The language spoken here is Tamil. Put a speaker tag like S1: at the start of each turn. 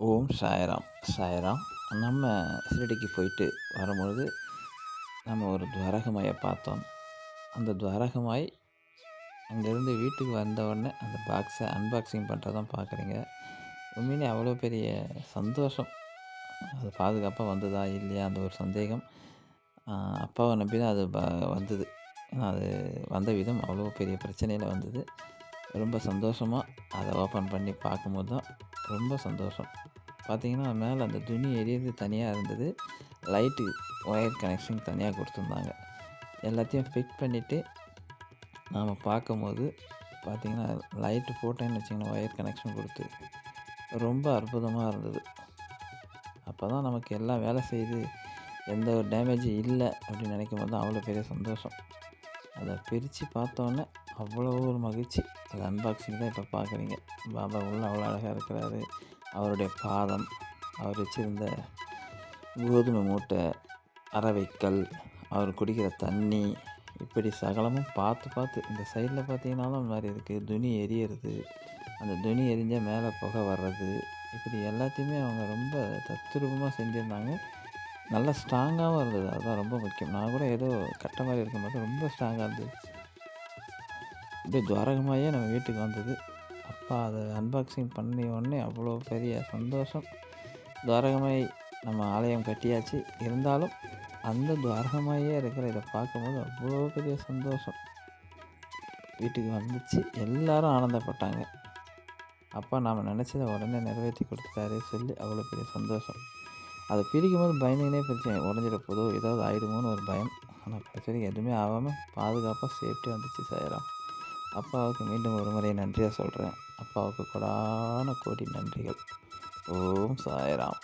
S1: ஓம் சாயராம். சாயராம். நம்ம ஷிரடிக்கு போயிட்டு வரும்பொழுது நம்ம ஒரு துவாரகமாயை பார்த்தோம். அந்த துவாரகமாய் அங்கேருந்து வீட்டுக்கு வந்த உடனே அந்த பாக்ஸை அன்பாக்சிங் பண்ணுறதான் பார்க்குறீங்க. உண்மையிலே அவ்வளோ பெரிய சந்தோஷம். அது பாதுகாப்பாக வந்ததா இல்லையா அந்த ஒரு சந்தேகம். அப்பாவை நம்பி தான் அது ப வந்தது. ஏன்னா அது வந்த விதம் அவ்வளோ பெரிய பிரச்சனையில் வந்தது. ரொம்ப சந்தோஷமாக அதை ஓப்பன் பண்ணி பார்க்கும்போது தான் ரொம்ப சந்தோஷம். பார்த்தீங்கன்னா மேலே அந்த துணி எரியது தனியாக இருந்தது. லைட்டு ஒயர் கனெக்ஷன் தனியாக கொடுத்துருந்தாங்க. எல்லாத்தையும் ஃபிட் பண்ணிவிட்டு நாம் பார்க்கும்போது பார்த்திங்கன்னா லைட்டு போட்டேன்னு வச்சிங்கன்னா ஒயர் கனெக்ஷன் கொடுத்து. ரொம்ப அற்புதமாக இருந்தது. அப்போ தான் நமக்கு எல்லாம் வேலை செய்து எந்த ஒரு டேமேஜும் இல்லை அப்படின்னு நினைக்கும் போது தான் அவ்வளோ பெரிய சந்தோஷம். அதை பிரித்து பார்த்தோன்னே அவ்வளோ ஒரு மகிழ்ச்சி. அது அன்பாக்சிங் தான் இப்போ பார்க்குறீங்க பாபா உள்ள அவ்வளோ அழகாக இருக்கிறாரு. அவருடைய பாதம் அவர் வச்சுருந்த கோதுமை மூட்டை அறவைக்கல் அவர் குடிக்கிற தண்ணி இப்படி சகலமும் பார்த்து பார்த்து இந்த சைடில் பார்த்தீங்கன்னாலும் அந்த மாதிரி இருக்குது துணி எரியறது அந்த துணி எரிஞ்சால் மேலே புகை வர்றது இப்படி எல்லாத்தையுமே அவங்க ரொம்ப தத்துரூபமாக செஞ்சுருந்தாங்க. நல்லா ஸ்ட்ராங்காகவும் இருந்தது. அதுதான் ரொம்ப முக்கியம். நான் கூட ஏதோ கட்ட மாதிரி இருக்கும்போது ரொம்ப ஸ்ட்ராங்காக இருந்தது. இப்படி துவாரகமாயே நம்ம வீட்டுக்கு வந்தது. அப்பா அதை அன்பாக்சிங் பண்ணி உடனே அவ்வளோ பெரிய சந்தோஷம். துவாரகமாய் நம்ம ஆலயம் கட்டியாச்சு. இருந்தாலும் அந்த துவாரகமாயே இருக்கிற இதை பார்க்கும்போது அவ்வளோ பெரிய சந்தோஷம். வீட்டுக்கு வந்துச்சு. எல்லாரும் ஆனந்தப்பட்டாங்க. அப்பா நாம் நினச்சதை உடனே நிறைவேற்றி கொடுத்துட்டாரு சொல்லி அவ்வளோ பெரிய சந்தோஷம். அதை பிரிக்கும் போது பயந்துக்கினே பிரித்தேன் உடஞ்சிட போதோ ஏதாவது ஆகிடுமோன்னு ஒரு பயம். ஆனால் கடைசி எதுவுமே ஆகாமல் பாதுகாப்பாக சேஃப்டி வந்துச்சு செய்யலாம் அப்பாவுக்கு மீண்டும் ஒரு முறை நன்றியாக சொல்கிறேன் அப்பாவுக்கு கொடான கோடி நன்றிகள். ஓம் சாய்ராம்.